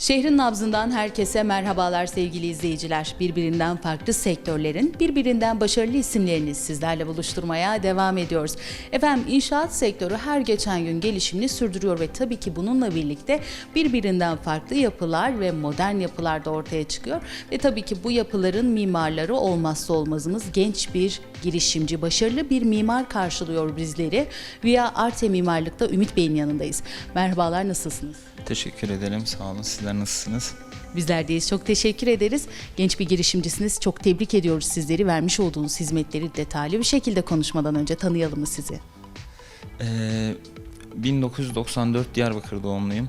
Şehrin nabzından herkese merhabalar sevgili izleyiciler. Birbirinden farklı sektörlerin, birbirinden başarılı isimlerini sizlerle buluşturmaya devam ediyoruz. Efendim inşaat sektörü her geçen gün gelişimini sürdürüyor ve tabii ki bununla birlikte birbirinden farklı yapılar ve modern yapılar da ortaya çıkıyor. Ve tabii ki bu yapıların mimarları olmazsa olmazımız genç bir girişimci, başarılı bir mimar karşılıyor bizleri. Via Arte Mimarlık'ta Ümit Bey'in yanındayız. Merhabalar nasılsınız? Teşekkür ederim. Sağ olun. Sizler nasılsınız? Bizler deyiz. Çok teşekkür ederiz. Genç bir girişimcisiniz. Çok tebrik ediyoruz sizleri. Vermiş olduğunuz hizmetleri detaylı bir şekilde konuşmadan önce tanıyalım mı sizi? Ee, 1994 Diyarbakır doğumluyum.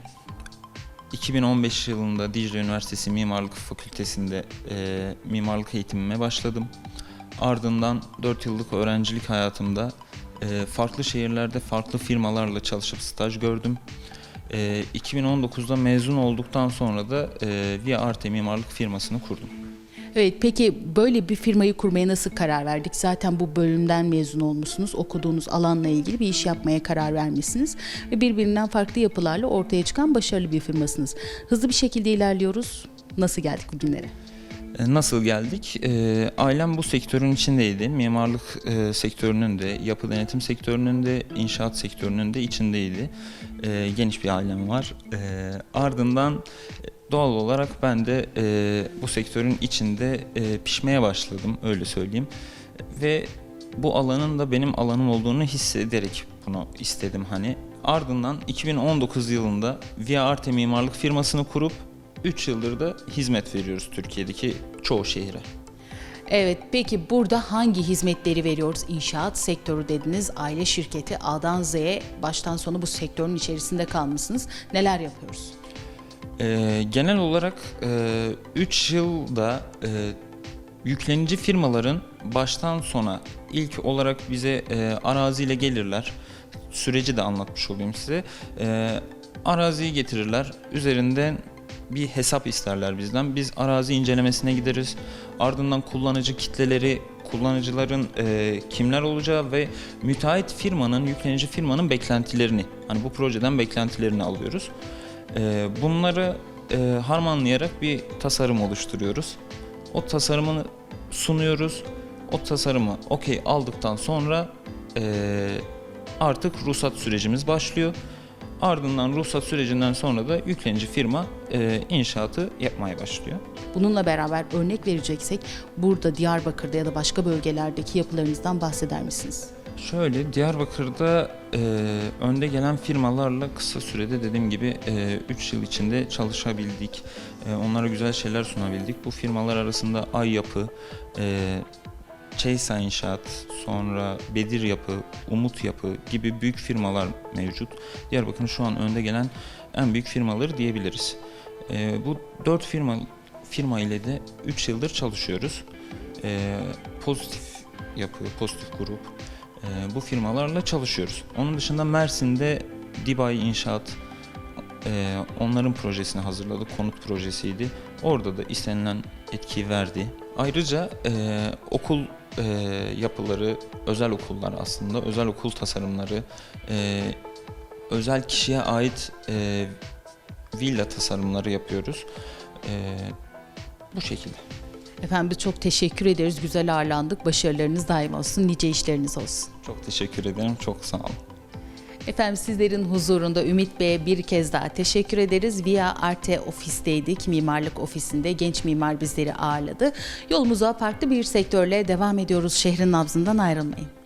2015 yılında Dicle Üniversitesi Mimarlık Fakültesi'nde e, mimarlık eğitimime başladım. Ardından 4 yıllık öğrencilik hayatımda e, farklı şehirlerde farklı firmalarla çalışıp staj gördüm. E, 2019'da mezun olduktan sonra da e, Via Arte Mimarlık firmasını kurdum. Evet peki böyle bir firmayı kurmaya nasıl karar verdik? Zaten bu bölümden mezun olmuşsunuz. Okuduğunuz alanla ilgili bir iş yapmaya karar vermişsiniz. Ve birbirinden farklı yapılarla ortaya çıkan başarılı bir firmasınız. Hızlı bir şekilde ilerliyoruz. Nasıl geldik bugünlere? E, Nasıl geldik? E, ailem bu sektörün içindeydi. Mimarlık e, sektörünün de, yapı denetim sektörünün de, inşaat sektörünün de içindeydi. Geniş bir ailem var. Ardından doğal olarak ben de bu sektörün içinde pişmeye başladım, öyle söyleyeyim. Ve bu alanın da benim alanım olduğunu hissederek bunu istedim hani. Ardından 2019 yılında Via Arte Mimarlık firmasını kurup 3 yıldır da hizmet veriyoruz Türkiye'deki çoğu şehre. Evet peki burada hangi hizmetleri veriyoruz? İnşaat sektörü dediniz. Aile şirketi A'dan Z'ye baştan sona bu sektörün içerisinde kalmışsınız. Neler yapıyoruz? Ee, genel olarak 3 yılda e, yüklenici firmaların baştan sona ilk olarak bize e, araziyle gelirler. Süreci de anlatmış olayım size. E, araziyi getirirler. Üzerinden bir hesap isterler bizden. Biz arazi incelemesine gideriz. Ardından kullanıcı kitleleri, kullanıcıların e, kimler olacağı ve müteahhit firmanın, yüklenici firmanın beklentilerini, hani bu projeden beklentilerini alıyoruz. E, bunları e, harmanlayarak bir tasarım oluşturuyoruz. O tasarımını sunuyoruz. O tasarımı okey aldıktan sonra e, artık ruhsat sürecimiz başlıyor. Ardından ruhsat sürecinden sonra da yüklenici firma e, inşaatı yapmaya başlıyor. Bununla beraber örnek vereceksek burada Diyarbakır'da ya da başka bölgelerdeki yapılarınızdan bahseder misiniz? Şöyle Diyarbakır'da e, önde gelen firmalarla kısa sürede dediğim gibi 3 yıl içinde çalışabildik. E, onlara güzel şeyler sunabildik. Bu firmalar arasında Ay Yapı, e, Çeysa İnşaat, sonra Bedir Yapı, Umut Yapı gibi büyük firmalar mevcut. Diyarbakır'ın şu an önde gelen en büyük firmaları diyebiliriz. E, bu 4 firma firma ile de 3 yıldır çalışıyoruz. E, pozitif yapı, pozitif grup, e, bu firmalarla çalışıyoruz. Onun dışında Mersin'de Dibay İnşaat e, onların projesini hazırladık. Konut projesiydi. Orada da istenilen etkiyi verdi. Ayrıca e, okul e, yapıları, özel okullar aslında, özel okul tasarımları, e, özel kişiye ait e, villa tasarımları yapıyoruz. E, bu şekilde. Efendim biz çok teşekkür ederiz. Güzel ağırlandık. Başarılarınız daim olsun. Nice işleriniz olsun. Çok teşekkür ederim. Çok sağ olun. Efendim sizlerin huzurunda Ümit Bey'e bir kez daha teşekkür ederiz. Via Arte ofisteydik. Mimarlık ofisinde genç mimar bizleri ağırladı. Yolumuza farklı bir sektörle devam ediyoruz. Şehrin nabzından ayrılmayın.